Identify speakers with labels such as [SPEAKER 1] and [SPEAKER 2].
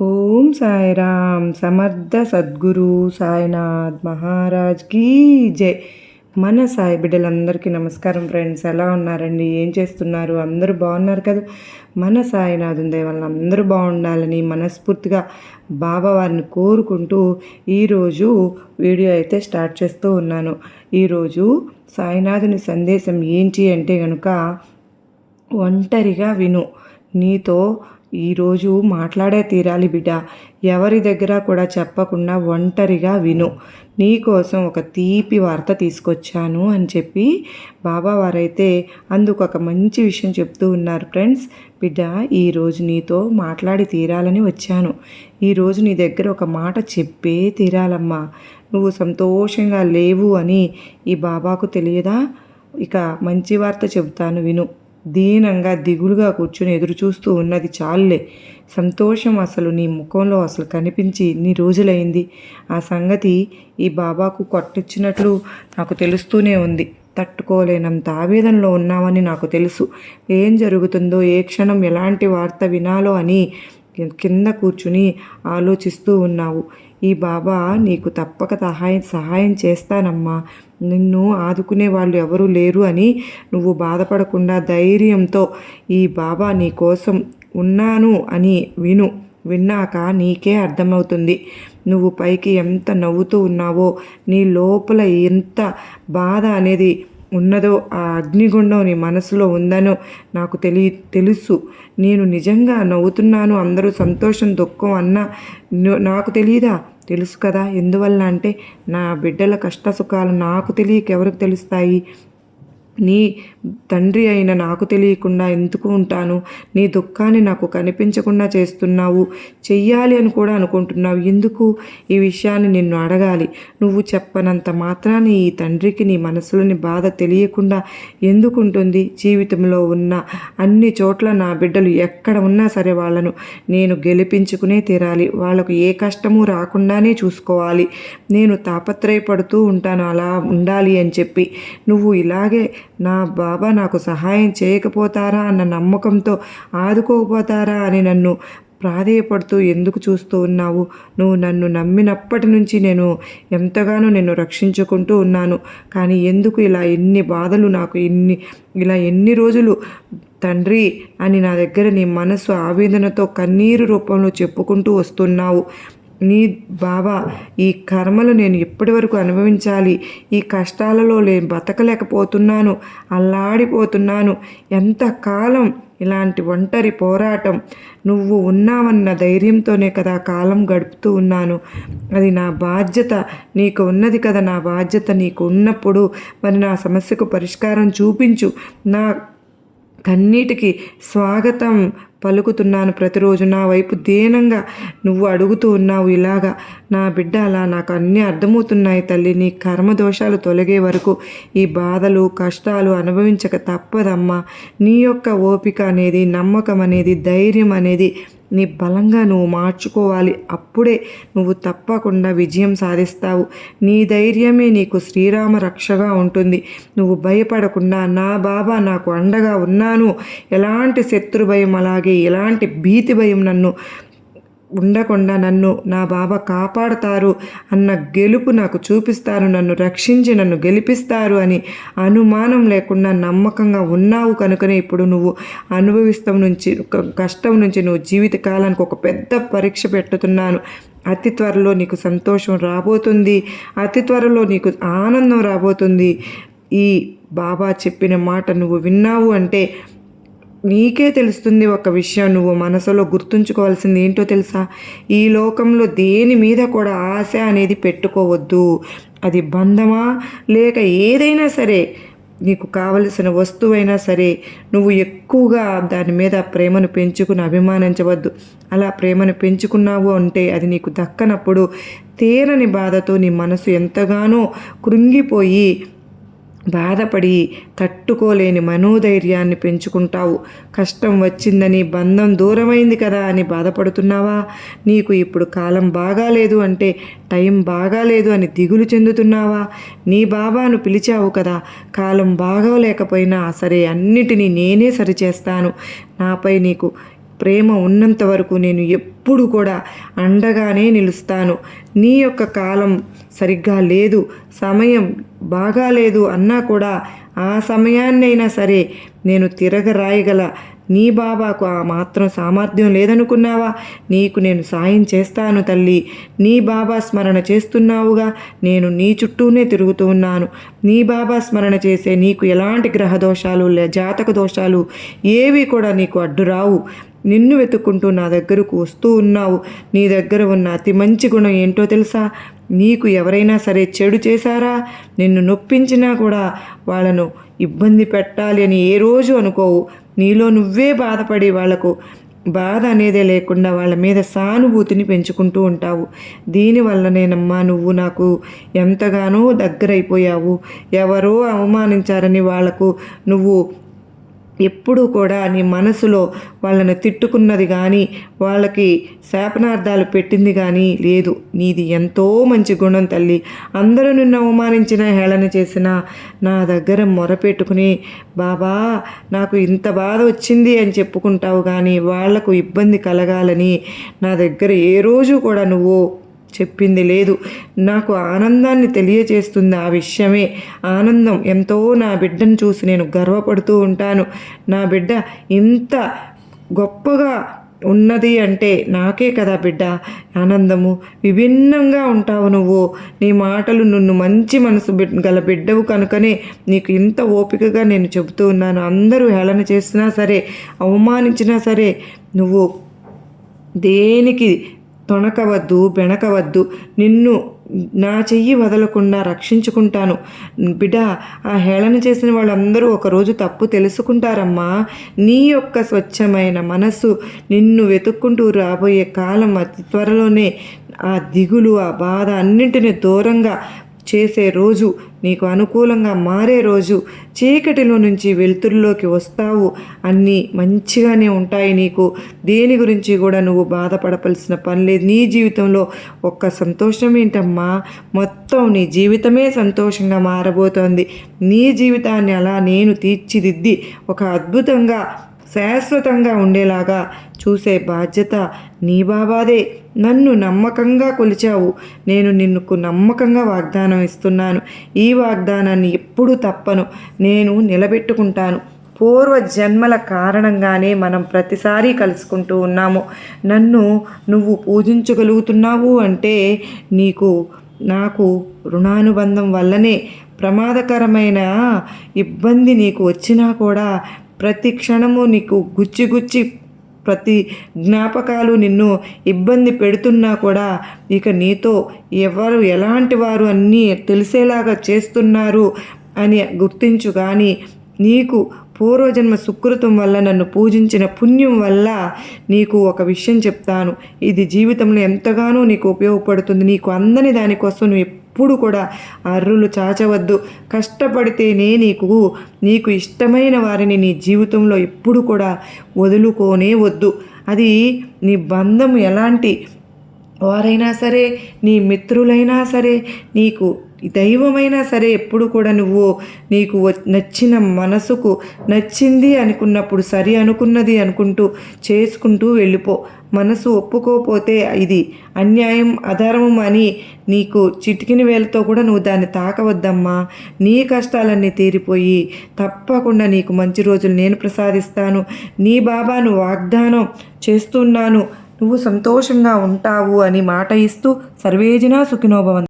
[SPEAKER 1] ఓం సాయిరామ్ సమర్థ సద్గురు సాయినాథ్ మహారాజ్ కీ జై. మన సాయి బిడ్డలందరికీ నమస్కారం ఫ్రెండ్స్ ఎలా ఉన్నారండి? ఏం చేస్తున్నారు? అందరూ బాగున్నారు కదా? మన సాయినాథుని దయ అందరూ బాగుండాలని మనస్ఫూర్తిగా బాబా వారిని కోరుకుంటూ ఈరోజు వీడియో అయితే స్టార్ట్ చేస్తూ ఉన్నాను. ఈరోజు సాయినాథుని సందేశం ఏంటి అంటే కనుక ఒంటరిగా విను. నీతో ఈరోజు మాట్లాడే తీరాలి బిడ్డ. ఎవరి దగ్గర కూడా చెప్పకుండా ఒంటరిగా విను. నీకోసం ఒక తీపి వార్త తీసుకొచ్చాను అని చెప్పి బాబా వారైతే అందుకు ఒక మంచి విషయం చెప్తూ ఉన్నారు ఫ్రెండ్స్. బిడ్డ ఈరోజు నీతో మాట్లాడి తీరాలని వచ్చాను. ఈరోజు నీ దగ్గర ఒక మాట చెప్పే తీరాలమ్మా. నువ్వు సంతోషంగా లేవు అని ఈ బాబాకు తెలియదా? ఇక మంచి వార్త చెబుతాను విను. దీనంగా దిగులుగా కూర్చొని ఎదురు చూస్తూ ఉన్నది చాలులే. సంతోషం అసలు నీ ముఖంలో అసలు కనిపించి ఇన్ని రోజులైంది. ఆ సంగతి ఈ బాబాకు కొట్టించినట్లు నాకు తెలుస్తూనే ఉంది. తట్టుకోలేనంత ఆవేదనలో ఉన్నామని నాకు తెలుసు. ఏం జరుగుతుందో ఏ క్షణం ఎలాంటి వార్త వినాలో అని కింద కూర్చుని ఆలోచిస్తూ ఉన్నావు. ఈ బాబా నీకు తప్పక సహాయం సహాయం చేస్తానమ్మా. నిన్ను ఆదుకునే వాళ్ళు ఎవరూ లేరు అని నువ్వు బాధపడకుండా ధైర్యంతో ఈ బాబా నీ కోసం ఉన్నాను అని విను. విన్నాక నీకే అర్థమవుతుంది. నువ్వు పైకి ఎంత నవ్వుతూ ఉన్నావో నీ లోపల ఎంత బాధ అనేది ఉన్నదో ఆ అగ్నిగుండం నీ మనసులో ఉందనో నాకు తెలి తెలుసు. నేను నిజంగా నవ్వుతున్నాను. అందరూ సంతోషం దుఃఖం అన్నా నాకు తెలియదా తెలుసు కదా. ఎందువల్ల అంటే నా బిడ్డల కష్ట సుఖాలు నాకు తెలియక ఎవరికి తెలుస్తాయి? నీ తండ్రి అయిన నాకు తెలియకుండా ఎందుకు ఉంటాను? నీ దుఃఖాన్ని నాకు కనిపించకుండా చేస్తున్నావు. చెయ్యాలి అని కూడా అనుకుంటున్నావు. ఎందుకు? ఈ విషయాన్ని నిన్ను అడగాలి. నువ్వు చెప్పనంత మాత్రాన్ని ఈ తండ్రికి నీ మనసులోని బాధ తెలియకుండా ఎందుకుంటుంది? జీవితంలో ఉన్న అన్ని చోట్ల నా బిడ్డలు ఎక్కడ ఉన్నా సరే వాళ్ళను నేను గెలిపించుకునే తీరాలి. వాళ్ళకు ఏ కష్టము రాకుండానే చూసుకోవాలి. నేను తాపత్రయపడుతూ ఉంటాను. అలా ఉండాలి అని చెప్పి నువ్వు ఇలాగే నా బా బాబా నాకు సహాయం చేయకపోతారా అన్న నమ్మకంతో ఆదుకోకపోతారా అని నన్ను ప్రాధేయపడుతూ ఎందుకు చూస్తూ ఉన్నావు? నువ్వు నన్ను నమ్మినప్పటి నుంచి నేను ఎంతగానో నిన్ను రక్షించుకుంటూ ఉన్నాను. కానీ ఎందుకు ఇలా ఎన్ని బాధలు నాకు ఎన్ని ఇలా ఎన్ని రోజులు తండ్రి అని నా దగ్గర నీ మనసు ఆవేదనతో కన్నీరు రూపంలో చెప్పుకుంటూ వస్తున్నావు? నీ బాబా ఈ కర్మలు నేను ఇప్పటి వరకు అనుభవించాలి. ఈ కష్టాలలో నేను బతకలేకపోతున్నాను అల్లాడిపోతున్నాను. ఎంతకాలం ఇలాంటి ఒంటరి పోరాటం. నువ్వు ఉన్నావన్న ధైర్యంతోనే కదా కాలం గడుపుతూ ఉన్నాను. అది నా బాధ్యత నీకు ఉన్నది కదా నా బాధ్యత. నీకు ఉన్నప్పుడు మరి నా సమస్యకు పరిష్కారం చూపించు. నా కన్నీటికి స్వాగతం పలుకుతున్నాను ప్రతిరోజు నా వైపు దీనంగా నువ్వు అడుగుతూ ఉన్నావు ఇలాగా. నా బిడ్డ అలా నాకు అన్నీ అర్థమవుతున్నాయి తల్లి. నీ కర్మ దోషాలు తొలగే వరకు ఈ బాధలు కష్టాలు అనుభవించక తప్పదమ్మా. నీ యొక్క ఓపిక అనేది నమ్మకం అనేది ధైర్యం అనేది నీ బలంగా నువ్వు మార్చుకోవాలి. అప్పుడే నువ్వు తప్పకుండా విజయం సాధిస్తావు. నీ ధైర్యమే నీకు శ్రీరామ రక్షగా ఉంటుంది. నువ్వు భయపడకుండా నా బాబా నాకు అండగా ఉన్నాను. ఎలాంటి శత్రు భయం అలాగే ఎలాంటి భీతి భయం నన్ను ఉండకుండా నన్ను నా బాబా కాపాడతారు అన్న గెలుపు నాకు చూపిస్తారు నన్ను రక్షించి నన్ను గెలిపిస్తారు అని అనుమానం లేకుండా నమ్మకంగా ఉన్నావు కనుకనే ఇప్పుడు నువ్వు అనుభవిస్తాం నుంచి కష్టం నుంచి నువ్వు జీవితకాలానికి ఒక పెద్ద పరీక్ష పెట్టుతున్నాను. అతి త్వరలో నీకు సంతోషం రాబోతుంది అతి త్వరలో నీకు ఆనందం రాబోతుంది. ఈ బాబా చెప్పిన మాట నువ్వు విన్నావు అంటే నీకే తెలుస్తుంది ఒక విషయం నువ్వు మనసులో గుర్తుంచుకోవాల్సింది ఏంటో తెలుసా? ఈ లోకంలో దేని మీద కూడా ఆశ అనేది పెట్టుకోవద్దు. అది బంధమా? లేక ఏదైనా సరే నీకు కావలసిన వస్తువైనా సరే నువ్వు ఎక్కువగా దాని మీద ప్రేమను పెంచుకుని అభిమానించవద్దు. అలా ప్రేమను పెంచుకున్నావు అంటే అది నీకు దక్కనప్పుడు తీరని బాధతో నీ మనసు ఎంతగానో కృంగిపోయి బాధపడి తట్టుకోలేని మనోధైర్యాన్ని పెంచుకుంటావు. కష్టం వచ్చిందని బంధం దూరమైంది కదా అని బాధపడుతున్నావా? నీకు ఇప్పుడు కాలం బాగాలేదు అంటే టైం బాగాలేదు అని దిగులు చెందుతున్నావా? నీ బాబాను పిలిచావు కదా కాలం బాగోలేకపోయినా సరే అన్నిటినీ నేనే సరిచేస్తాను. నాపై నీకు ప్రేమ ఉన్నంత వరకు నేను ఎప్పుడు కూడా అండగానే నిలుస్తాను. నీ యొక్క కాలం సరిగ్గా లేదు. సమయం బాగాలేదు అన్నా కూడా ఆ సమయాన్నైనా సరే నేను తిరగరాయగల. నీ బాబాకు ఆ మాత్రం సామర్థ్యం లేదనుకున్నావా? నీకు నేను సాయం చేస్తాను తల్లి. నీ బాబా స్మరణ చేస్తున్నావుగా. నేను నీ చుట్టూనే తిరుగుతూ ఉన్నాను. నీ బాబా స్మరణ చేసే నీకు ఎలాంటి గ్రహ దోషాలు లే జాతక దోషాలు ఏవి కూడా నీకు అడ్డు రావు. నిన్ను వెతుక్కుంటూ నా దగ్గరకు వస్తూ ఉన్నావు. నీ దగ్గర ఉన్న అతి మంచి గుణం ఏంటో తెలుసా? నీకు ఎవరైనా సరే చెడు చేశారా? నిన్ను నొప్పించినా కూడా వాళ్ళను ఇబ్బంది పెట్టాలి అని ఏ రోజు అనుకోవు. నీలో నువ్వే బాధపడి వాళ్ళకు బాధ అనేదే లేకుండా వాళ్ళ మీద సానుభూతిని పెంచుకుంటూ ఉంటావు. దీనివల్లనేనమ్మా నువ్వు నాకు ఎంతగానో దగ్గరైపోయావు. ఎవరో అవమానించారని వాళ్ళకు నువ్వు ఎప్పుడూ కూడా నీ మనసులో వాళ్ళని తిట్టుకున్నది కానీ వాళ్ళకి శాపనార్థాలు పెట్టింది కానీ లేదు. నీది ఎంతో మంచి గుణం తల్లి. అందరూ నిన్ను అవమానించిన హేళన చేసిన నా దగ్గర మొరపెట్టుకుని బాబా నాకు ఇంత బాధ వచ్చింది అని చెప్పుకుంటావు కానీ వాళ్ళకు ఇబ్బంది కలగాలని నా దగ్గర ఏ రోజు కూడా నువ్వు చెప్పింది లేదు. నాకు ఆనందాన్ని తెలియచేస్తుంది ఆ విషయమే. ఆనందం ఎంతో నా బిడ్డను చూసి నేను గర్వపడుతూ ఉంటాను. నా బిడ్డ ఇంత గొప్పగా ఉన్నది అంటే నాకే కదా బిడ్డ. ఆనందము విభిన్నంగా ఉంటావు నువ్వు. నీ మాటలు నిన్ను మంచి మనసు గల బిడ్డవు కనుకనే నీకు ఇంత ఓపికగా నేను చెబుతూ ఉన్నాను. అందరూ హేళన చేసినా సరే అవమానించినా సరే నువ్వు దేనికి తొణకవద్దు బెణకవద్దు. నిన్ను నా చెయ్యి వదలకుండా రక్షించుకుంటాను. బిడ్డ ఆ హేళన చేసిన వాళ్ళందరూ ఒకరోజు తప్పు తెలుసుకుంటారమ్మా. నీ యొక్క స్వచ్ఛమైన మనస్సు నిన్ను వెతుక్కుంటూ రాబోయే కాలం అతి త్వరలోనే ఆ దిగులు ఆ బాధ అన్నింటిని దూరంగా చేసే రోజు నీకు అనుకూలంగా మారే రోజు చీకటిలో నుంచి వెలుతురులోకి వస్తావు. అన్నీ మంచిగానే ఉంటాయి నీకు. దేని గురించి కూడా నువ్వు బాధపడవలసిన పని లేదు. నీ జీవితంలో ఒక్క సంతోషం ఏంటమ్మా? మొత్తం నీ జీవితమే సంతోషంగా మారబోతోంది. నీ జీవితాన్ని అలా నేను తీర్చిదిద్ది ఒక అద్భుతంగా శాశ్వతంగా ఉండేలాగా చూసే బాధ్యత నీ బాబాదే. నన్ను నమ్మకంగా కొలిచావు. నేను నిన్నుకు నమ్మకంగా వాగ్దానం ఇస్తున్నాను. ఈ వాగ్దానాన్ని ఎప్పుడూ తప్పను. నేను నిలబెట్టుకుంటాను. పూర్వ జన్మల కారణంగానే మనం ప్రతిసారి కలుసుకుంటూ ఉన్నాము. నన్ను నువ్వు పూజించగలుగుతున్నావు అంటే నీకు నాకు రుణానుబంధం వల్లనే ప్రమాదకరమైన ఇబ్బంది నీకు వచ్చినా కూడా ప్రతి క్షణము నీకు గుచ్చి గుచ్చి ప్రతి జ్ఞాపకాలు నిన్ను ఇబ్బంది పెడుతున్నా కూడా ఇక నీతో ఎవరు ఎలాంటి వారు అన్నీ తెలిసేలాగా చేస్తున్నారు అని గుర్తించు కానీ నీకు పూర్వజన్మ సుకృతం వల్ల నన్ను పూజించిన పుణ్యం వల్ల నీకు ఒక విషయం చెప్తాను. ఇది జీవితంలో ఎంతగానో నీకు ఉపయోగపడుతుంది. నీకు అందని దానికోసం నువ్వు ఎప్పుడు కూడా అర్రులు చాచవద్దు. కష్టపడితేనే నీకు నీకు ఇష్టమైన వారిని నీ జీవితంలో ఎప్పుడు కూడా వదులుకోనే వద్దు. అది నీ బంధం ఎలాంటి వారైనా సరే నీ మిత్రులైనా సరే నీకు దైవమైనా సరే ఎప్పుడు కూడా నువ్వు నీకు నచ్చిన మనసుకు నచ్చింది అనుకున్నప్పుడు సరి అనుకున్నది అనుకుంటూ చేసుకుంటూ వెళ్ళిపో. మనసు ఒప్పుకోపోతే ఇది అన్యాయం అధర్మం అని నీకు చిటికిన వేలతో కూడా నువ్వు దాన్ని తాకవద్దమ్మా. నీ కష్టాలన్నీ తీరిపోయి తప్పకుండా నీకు మంచి రోజులు నేను ప్రసాదిస్తాను. నీ బాబాను వాగ్దానం చేస్తున్నాను. నువ్వు సంతోషంగా ఉంటావు అని మాట ఇస్తూ సర్వేజన సుఖినోభవంతు